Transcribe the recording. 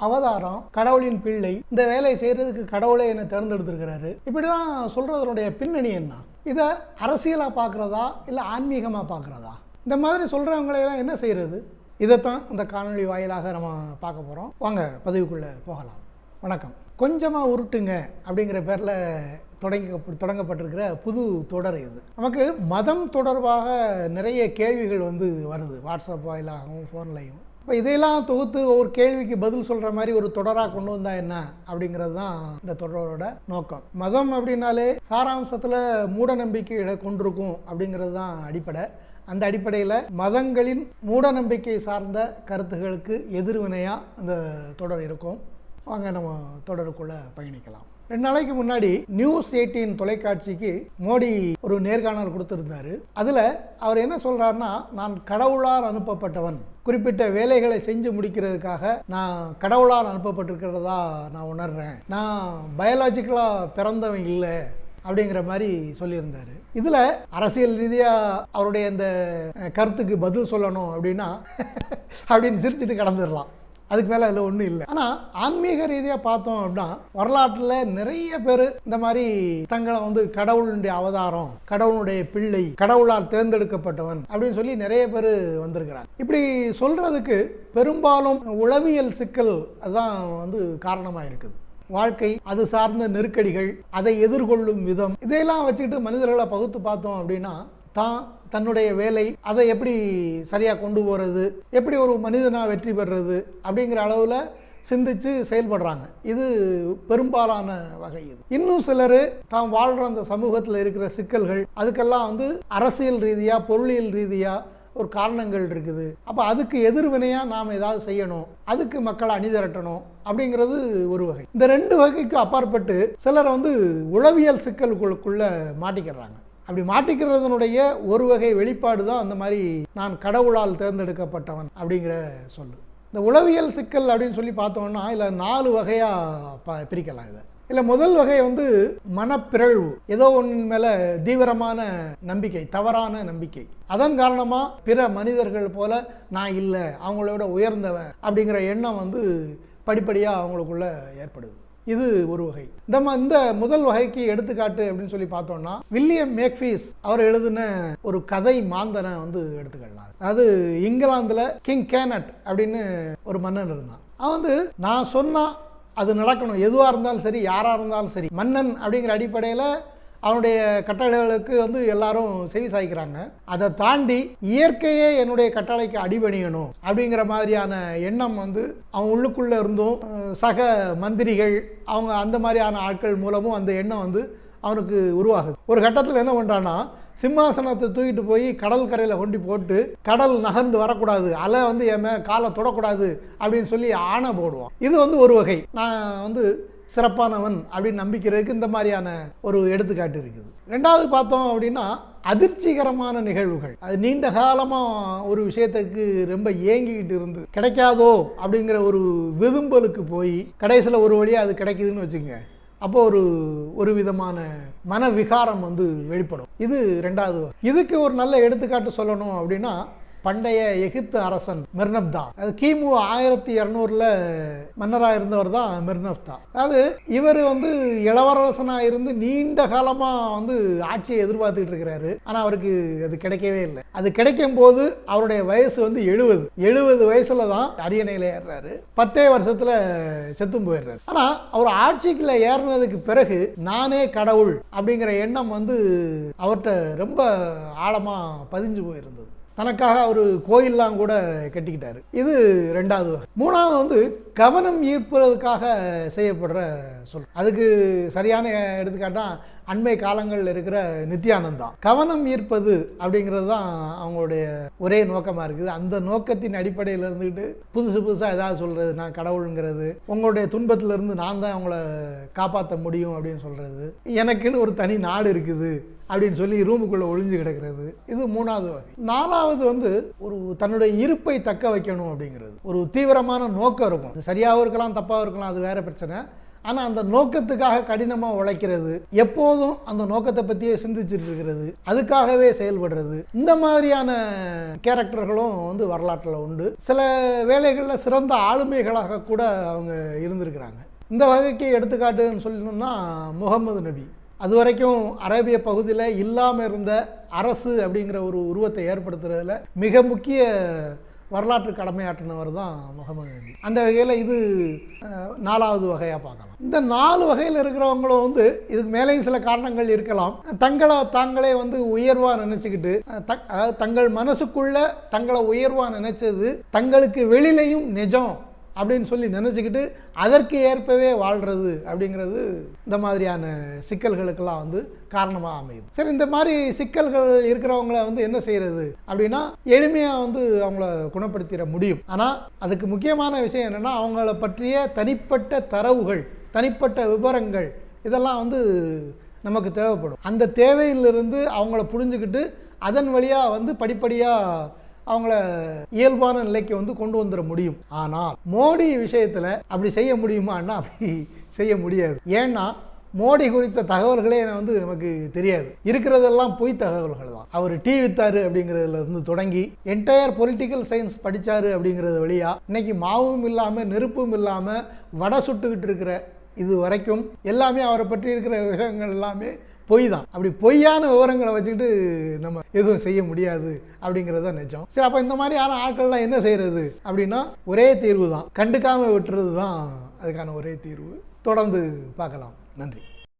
அவதாரம் கடவுளின் பிள்ளை இந்த வேலையை செய்கிறதுக்கு கடவுளே என்னை தேர்ந்தெடுத்திருக்கிறாரு. இப்படிலாம் சொல்கிறதனுடைய பின்னணி என்ன? இதை அரசியலாக பார்க்குறதா இல்லை ஆன்மீகமாக பார்க்குறதா? இந்த மாதிரி சொல்கிறவங்களையெல்லாம் என்ன செய்கிறது இதைத்தான் அந்த காணொளி வாயிலாக நம்ம பார்க்க போகிறோம் வாங்க பதிவுக்குள்ளே போகலாம். வணக்கம். கொஞ்சமாக உருட்டுங்க அப்படிங்கிற பேரில் தொடங்கி தொடங்கப்பட்டிருக்கிற புது தொடர் இது. நமக்கு மதம் தொடர்பாக நிறைய கேள்விகள் வந்து வருது. வாட்ஸ்அப் வாயிலாகவும் ஃபோன்லையும். இப்போ இதையெல்லாம் தொகுத்து ஒவ்வொரு கேள்விக்கு பதில் சொல்கிற மாதிரி ஒரு தொடராக கொண்டு வந்தா என்ன? அப்படிங்கிறது தான் இந்த தொடரோட நோக்கம். மதம் அப்படின்னாலே சாராம்சத்தில் மூட நம்பிக்கைகளை கொண்டிருக்கும் அப்படிங்கிறது தான் அடிப்படை. அந்த அடிப்படையில் மதங்களின் மூட நம்பிக்கை சார்ந்த கருத்துகளுக்கு எதிர்வினையாக அந்த தொடர் இருக்கும். வாங்க நம்ம தொடருக்குள்ளே பயணிக்கலாம். ரெண்டு நாளைக்கு முன்னாடி நியூஸ் எயிட்டீன் தொலைக்காட்சிக்கு மோடி ஒரு நேர்காணல் கொடுத்துருந்தாரு. அதில் அவர் என்ன சொல்றாருன்னா நான் கடவுளால் அனுப்பப்பட்டவன். குறிப்பிட்ட வேலைகளை செஞ்சு முடிக்கிறதுக்காக நான் கடவுளால் அனுப்பப்பட்டிருக்கிறதா நான் உணர்றேன். நான் பயாலாஜிக்கலாக பிறந்தவன் இல்லை. அப்படிங்கிற மாதிரி சொல்லியிருந்தாரு. இதில் அரசியல் ரீதியாக அவருடைய இந்த கருத்துக்கு பதில் சொல்லணும் அப்படின்னா அப்படின்னு சிரிச்சுட்டு கடந்துடலாம். அதுக்கு மேலே அதில் ஒன்றும் இல்லை. ஆனால் ஆன்மீக ரீதியாக பார்த்தோம் அப்படின்னா வரலாற்றில் நிறைய பேர் இந்த மாதிரி தங்களை வந்து கடவுளுடைய அவதாரம் கடவுளுடைய பிள்ளை கடவுளால் தேர்ந்தெடுக்கப்பட்டவன் அப்படின்னு சொல்லி நிறைய பேர் வந்திருக்கிறாங்க. இப்படி சொல்கிறதுக்கு பெரும்பாலும் உளவியல் சிக்கல் அதுதான் வந்து காரணமாக இருக்குது. வாழ்க்கை அது சார்ந்த நெருக்கடிகள் அதை எதிர்கொள்ளும் விதம் இதையெல்லாம் வச்சுக்கிட்டு மனிதர்களை பகுத்து பார்த்தோம் அப்படின்னா தான் தன்னுடைய வேலை அதை எப்படி சரியாக கொண்டு போகிறது எப்படி ஒரு மனிதனாக வெற்றி பெறுறது அப்படிங்கிற அளவில் சிந்திச்சு செயல்படுறாங்க. இது பெரும்பாலான வகை இது. இன்னும் சிலர் தாம் வாழ்கிற அந்த சமூகத்தில் இருக்கிற சிக்கல்கள் அதுக்கெல்லாம் வந்து அரசியல் ரீதியாக பொருளியல் ரீதியாக ஒரு காரணங்கள் இருக்குது. அப்போ அதுக்கு எதிர்வினையாக நாம் ஏதாவது செய்யணும் அதுக்கு மக்களை அணிதிரட்டணும் அப்படிங்கிறது ஒரு வகை. இந்த ரெண்டு வகைக்கு அப்பாற்பட்டு சிலர் வந்து உளவியல் சிக்கல்களுக்குள்ளே மாட்டிக்கிறாங்க அப்படி மாட்டிக்கிறதுனுடைய ஒரு வகை வெளிப்பாடு தான் அந்த மாதிரி நான் கடவுளால் தேர்ந்தெடுக்கப்பட்டவன் அப்படிங்கிற சொல்லு. இந்த உளவியல் சிக்கல் அப்படின்னு சொல்லி பார்த்தோம்னா இல்லை நாலு வகையாக ப பிரிக்கலாம் இதை. இல்லை முதல் வகை வந்து மனப்பிறழ்வு. ஏதோ ஒன்றின் மேலே தீவிரமான நம்பிக்கை தவறான நம்பிக்கை. அதன் காரணமாக பிற மனிதர்கள் போல நான் இல்லை அவங்களோட உயர்ந்தவன் அப்படிங்கிற எண்ணம் வந்து படிப்படியாக அவங்களுக்குள்ள ஏற்படுது. இது ஒரு வகை. நம்ம இந்த முதல் வகைக்கு எடுத்துக்காட்டு அப்படின்னு சொல்லி பார்த்தோம்னா வில்லியம் மேக்ஃபீஸ் அவர் எழுதின ஒரு கதை மாந்தனை வந்து எடுத்துக்கலாம் அது இங்கிலாந்தில் கிங் கேனட் அப்படின்னு ஒரு மன்னன் இருந்தான். அவன் வந்து நான் சொன்னா அது நடக்கணும். எதுவாக இருந்தாலும் சரி யாராக இருந்தாலும் சரி மன்னன் அப்படிங்கிற அடிப்படையில் அவனுடைய கட்டளைகளுக்கு வந்து எல்லாரும் செவி சாய்க்கிறாங்க. அதை தாண்டி இயற்கையே என்னுடைய கட்டளைக்கு அடிபணியணும் அப்படிங்கிற மாதிரியான எண்ணம் வந்து அவன் உள்ளுக்குள்ளே இருந்தும் சக மந்திரிகள் அவங்க அந்த மாதிரியான ஆட்கள் மூலமும் அந்த எண்ணம் வந்து அவனுக்கு உருவாகுது. ஒரு கட்டத்தில் என்ன பண்ணுறான்னா சிம்மாசனத்தை தூக்கிட்டு போய் கடல் கரையில் கொண்டு போட்டு கடல் நகர்ந்து வரக்கூடாது அலை வந்து என் காலை தொடக்கூடாது அப்படின்னு சொல்லி ஆணை போடுவான். இது வந்து ஒரு வகை. நான் வந்து சிறப்பானவன் அப்படின்னு நம்பிக்கிறதுக்கு இந்த மாதிரியான ஒரு எடுத்துக்காட்டு இருக்குது. ரெண்டாவது பார்த்தோம் அப்படின்னா அதிர்ச்சிகரமான நிகழ்வுகள். அது நீண்ட காலமாக ஒரு விஷயத்துக்கு ரொம்ப ஏங்கிக்கிட்டு இருந்து கிடைக்காதோ அப்படிங்கிற ஒரு விதும்பலுக்கு போய் கடைசியில் ஒரு வழியாக அது கிடைக்குதுன்னு வச்சுங்க அப்போ ஒரு ஒரு விதமான மன விகாரம் வந்து வெளிப்படும். இது ரெண்டாவது இதுக்கு ஒரு நல்ல எடுத்துக்காட்டு சொல்லணும் அப்படின்னா பண்டைய எகிப்து அரசன் மெர்னப்தா. அது கிமு ஆயிரத்தி இரநூறுல மன்னராக இருந்தவர் தான் மெர்னப்தா. அதாவது இவர் வந்து இளவரசனாக இருந்து நீண்ட காலமாக வந்து ஆட்சியை எதிர்பார்த்துக்கிட்டு இருக்கிறாரு. ஆனால் அவருக்கு அது கிடைக்கவே இல்லை. அது கிடைக்கும் போது அவருடைய வயசு வந்து எழுபது எழுபது வயசுல தான் அரியணையில் ஏறுறாரு. பத்தே வருஷத்துல செத்தும் போயிடுறாரு. ஆனால் அவர் ஆட்சிக்குள்ள ஏறினதுக்கு பிறகு நானே கடவுள் அப்படிங்கிற எண்ணம் வந்து அவர்கிட்ட ரொம்ப ஆழமாக பதிஞ்சு போயிருந்தது. தனக்காக அவர் கோயிலெலாம் கூட கட்டிக்கிட்டாரு. இது ரெண்டாவது மூணாவது வந்து கவனம் ஈர்ப்பதற்காக செய்யப்படுற சொல். அதுக்கு சரியான எடுத்துக்காட்டா அண்மை காலங்களில் இருக்கிற நித்யானந்தா. கவனம் ஈர்ப்பது அப்படிங்கிறது தான் அவங்களுடைய ஒரே நோக்கமாக இருக்குது. அந்த நோக்கத்தின் அடிப்படையில் இருந்துக்கிட்டு புதுசு புதுசாக ஏதாவது சொல்கிறது நான் கடவுளுங்கிறது உங்களுடைய துன்பத்திலிருந்து நான் தான் அவங்கள காப்பாற்ற முடியும் அப்படின்னு சொல்கிறது எனக்குன்னு ஒரு தனி நாடு இருக்குது அப்படின்னு சொல்லி ரூமுக்குள்ளே ஒளிஞ்சு கிடக்கிறது இது மூணாவது வகை. நாலாவது வந்து ஒரு தன்னுடைய இருப்பை தக்க வைக்கணும் அப்படிங்கிறது. ஒரு தீவிரமான நோக்கம் இருக்கும். அது சரியாகவும் இருக்கலாம் தப்பாகவும் இருக்கலாம் அது வேற பிரச்சனை. ஆனால் அந்த நோக்கத்துக்காக கடினமாக உழைக்கிறது எப்போதும் அந்த நோக்கத்தை பற்றியே சிந்திச்சுட்டு இருக்கிறது அதுக்காகவே செயல்படுறது. இந்த மாதிரியான கேரக்டர்களும் வந்து வரலாற்றில் உண்டு. சில வேலைகளில் சிறந்த ஆளுமைகளாக கூட அவங்க இருந்திருக்கிறாங்க. இந்த வகைக்கு எடுத்துக்காட்டுன்னு சொல்லணும்னா முகமது நபி. அது வரைக்கும் அரேபிய பகுதியில் இல்லாமல் இருந்த அரசு அப்படிங்கிற ஒரு உருவத்தை ஏற்படுத்துறதுல மிக முக்கிய வரலாற்று கடமையாற்றினவர் தான் முகமது நபி அந்த வகையில் இது நாலாவது வகையாக பார்க்கலாம். இந்த நாலு வகையில் இருக்கிறவங்களும் வந்து இதுக்கு மேலேயும் சில காரணங்கள் இருக்கலாம். தங்களை தாங்களே வந்து உயர்வாக நினச்சிக்கிட்டு தங்கள் மனசுக்குள்ள தங்களை உயர்வாக நினச்சது தங்களுக்கு வெளியிலையும் நிஜம். அப்படின்னு சொல்லி நினச்சிக்கிட்டு அதற்கு ஏற்பவே வாழ்கிறது அப்படிங்கிறது இந்த மாதிரியான சிக்கல்களுக்கெல்லாம் வந்து காரணமாக அமையுது. சரி இந்த மாதிரி சிக்கல்கள் இருக்கிறவங்கள வந்து என்ன செய்கிறது அப்படின்னா எளிமையாக வந்து அவங்கள குணப்படுத்திட முடியும். ஆனால் அதுக்கு முக்கியமான விஷயம் என்னென்னா அவங்கள பற்றிய தனிப்பட்ட தரவுகள் தனிப்பட்ட விவரங்கள் இதெல்லாம் வந்து நமக்கு தேவைப்படும். அந்த தேவையிலிருந்து அவங்கள புரிஞ்சுக்கிட்டு அதன் வழியாக வந்து படிப்படியாக அவங்கள இயல்பான நிலைக்கு வந்து கொண்டு வந்துட முடியும். ஆனால் மோடி விஷயத்தில் அப்படி செய்ய முடியுமான்னா அப்படி செய்ய முடியாது. ஏன்னா மோடி குறித்த தகவல்களே வந்து நமக்கு தெரியாது. இருக்கிறதெல்லாம் பொய் தகவல்கள் தான். அவர் டீ வித்தாரு அப்படிங்கிறதுல இருந்து தொடங்கி என்டையர் பொலிட்டிக்கல் சயின்ஸ் படித்தாரு அப்படிங்கிறது வழியா இன்னைக்கு மாவும் இல்லாமல் நெருப்பும் இல்லாமல் வடை சுட்டுக்கிட்டு இருக்கிற இது வரைக்கும் எல்லாமே அவரை பற்றி இருக்கிற விஷயங்கள் எல்லாமே பொய் தான் அப்படி பொய்யான விவரங்களை வச்சுக்கிட்டு நம்ம எதுவும் செய்ய முடியாது அப்படிங்கிறது தான் நிஜம். சரி அப்போ இந்த மாதிரியான ஆட்கள்லாம் என்ன செய்கிறது அப்படின்னா ஒரே தீர்வு தான் கண்டுக்காமல் விட்டுறது தான் அதுக்கான ஒரே தீர்வு. தொடர்ந்து பார்க்கலாம். நன்றி.